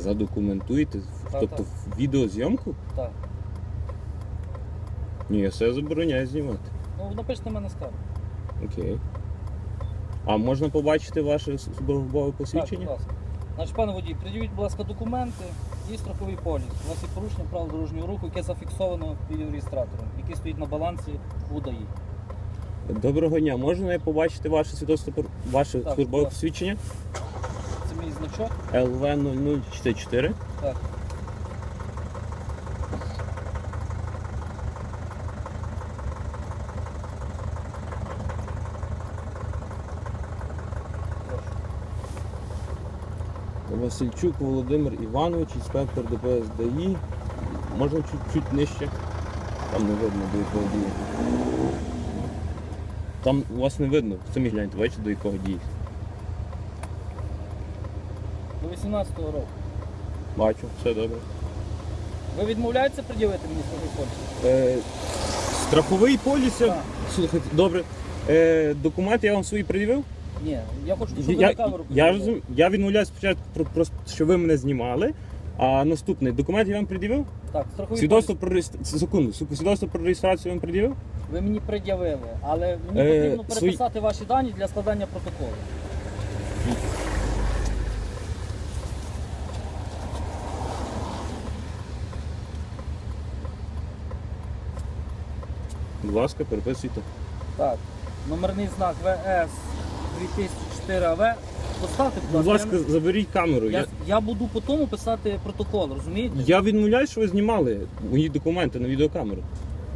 Задокументуєте? Так, тобто так. відеозйомку? Так. Ні, я все забороняю знімати. Ну, напишіть мене скаргу. Окей. А можна побачити ваше службове Так, посвідчення? будь ласка. Значить, пане водій, приділіть, будь ласка, документи і страховий поліс. У вас є порушення правил дорожнього руху, яке зафіксовано відеореєстратором, який стоїть на балансі УДАІ. Доброго дня. Можна я побачити ваше свідоцтво про ваше Так, службове так. посвідчення? Значок. ЛВ 0044. Так. Васильчук Володимир Іванович, інспектор ДПС ДАІ. Можна чуть-чуть нижче. Там не видно до якого дії. Там у вас не видно, самі гляньте, бачите, до якого дії. До 18-го року. Бачу, все добре. Ви відмовляєтеся пред'явити мені страховий поліс? Е, страховий поліс. Так. Слухайте, добре. Е, документи я вам свої пред'явив? Ні, я хочу, щоб ви Я, на камеру я, розум, я відмовляю спочатку, про, про, що ви мене знімали, а наступний документ я вам пред'явив? Так, страховий Свідоцтво про реєстрацію. Секунду, свідоцтво про реєстрацію я вам пред'явив? поліс. Ви мені пред'явили, але мені Е, потрібно свої- переписати ваші дані для складання протоколу. Будь ласка, переписуйте. Так, номерний знак ВС 2004 АВ. Поставте, Будь будь ласка. ласка, заберіть камеру. я, Я, я буду по тому писати протокол, розумієте? я відмовляю, що ви знімали мої документи на відеокамеру,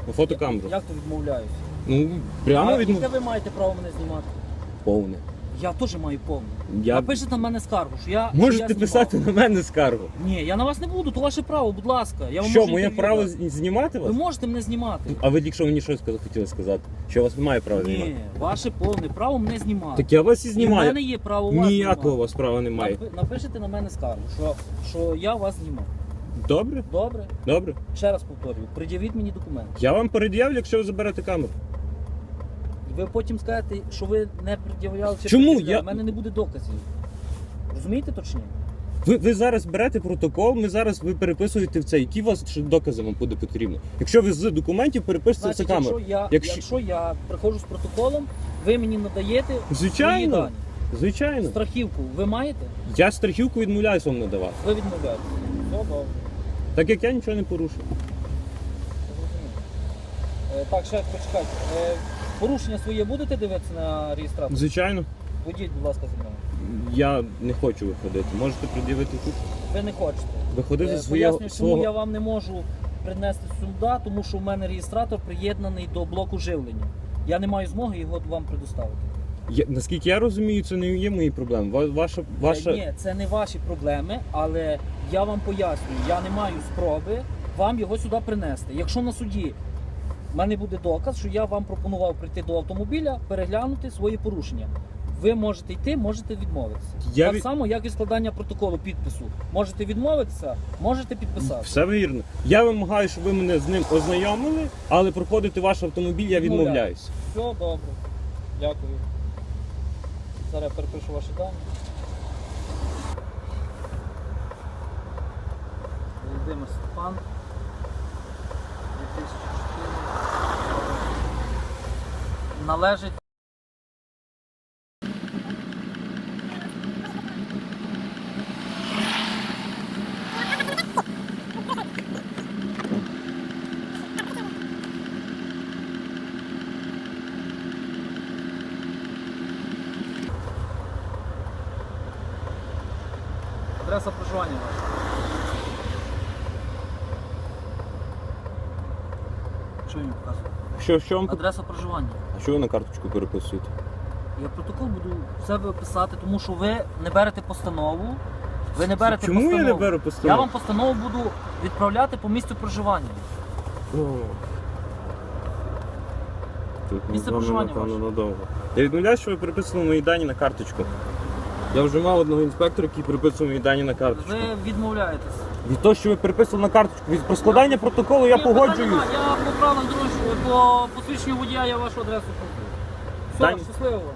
на фотокамеру. Як то відмовляюсь? Ну, прямо а відмов... яке ви маєте право мене знімати? Повне. Я теж маю повне. Я... Напишіть на мене скаргу, що я. що я Можете писати на мене скаргу. Ні, я на вас не буду, то ваше право, будь ласка. Я вам що, можу моє інтерв'ю право дати. знімати Ви можете мене знімати. А ви тільки що мені щось сказали- хотіли сказати? Що у вас немає права знімати? Ні, ваше повне право мене знімати. Так я вас і І в знімаю. мене є право вас Ніякого у знімати. вас права немає. Напи- Напишете на мене скаргу, що, що я вас знімав. Добре? Добре? Добре. Ще раз повторюю, пред'явіть мені документи. Я вам пред'явлю, якщо ви заберете камеру. Ви потім скажете, що ви не пред'являли чи Чому? Я- У мене не буде доказів. Розумієте точніше? Ви, ви зараз берете протокол, ми зараз ви переписуєте в це. Які у вас ще докази вам буде потрібно? Якщо ви з документів переписуєте Значить, це камеру. якщо я, Якщо- якщо... я приходжу з протоколом, ви мені надаєте свої Звичайно, дані. звичайно. Страхівку ви маєте? Я страхівку відмовляюсь вам надавати. Ви відмовляєтеся. Все добре. Так як я нічого не порушив. Е, Так, ще почекайте. Е, Порушення своє будете дивитися на реєстратор? Звичайно, Водіть, будь ласка, зі мною. я не хочу виходити. Можете пред'явити тут. Ви не хочете. Виходити Е, зі свого Пояснюю, чому я свого. вам не можу принести сюди, тому що в мене реєстратор приєднаний до блоку живлення. Я не маю змоги його вам предоставити. Я, наскільки я розумію, це не є мої проблеми. Ва- Ваша ваша. Е, Ні, це не ваші проблеми, але я вам пояснюю, я не маю спроби вам його сюди принести. Якщо на суді в мене буде доказ, що я вам пропонував прийти до автомобіля, переглянути свої порушення. Ви можете йти, можете відмовитися. Я так від- само, як і складання протоколу підпису. Можете відмовитися, можете підписати. Все вірно. Я вимагаю, щоб ви мене з ним ознайомили, але проходити ваш автомобіль я Відмовляю. відмовляюсь. Все добре. Дякую. Зараз я перепишу ваші дані. Володимир Степан. 2004. Належить. Адреса проживання ваша. Що він показує? Що, Адреса проживання. А що ви на карточку переписуєте? Я протокол буду в себе писати, тому що ви не берете постанову. Ви не берете Чому постанову. я не беру постанову? Я вам постанову буду відправляти по місцю проживання. Тут ми Місце з вами, проживання напевно, ваше. надовго. Я відмовляю, що ви переписували мої дані на карточку. Я вже мав одного інспектора, який приписував мені дані на карточку. Ви відмовляєтесь. Від того, що ви приписували на карточку, від про складання протоколу я Ні, питань погоджуюсь. нема. Я по правилам дорожнього, по посвідченню водія я вашу адресу покажу. Все, Дані- щасливо. вам.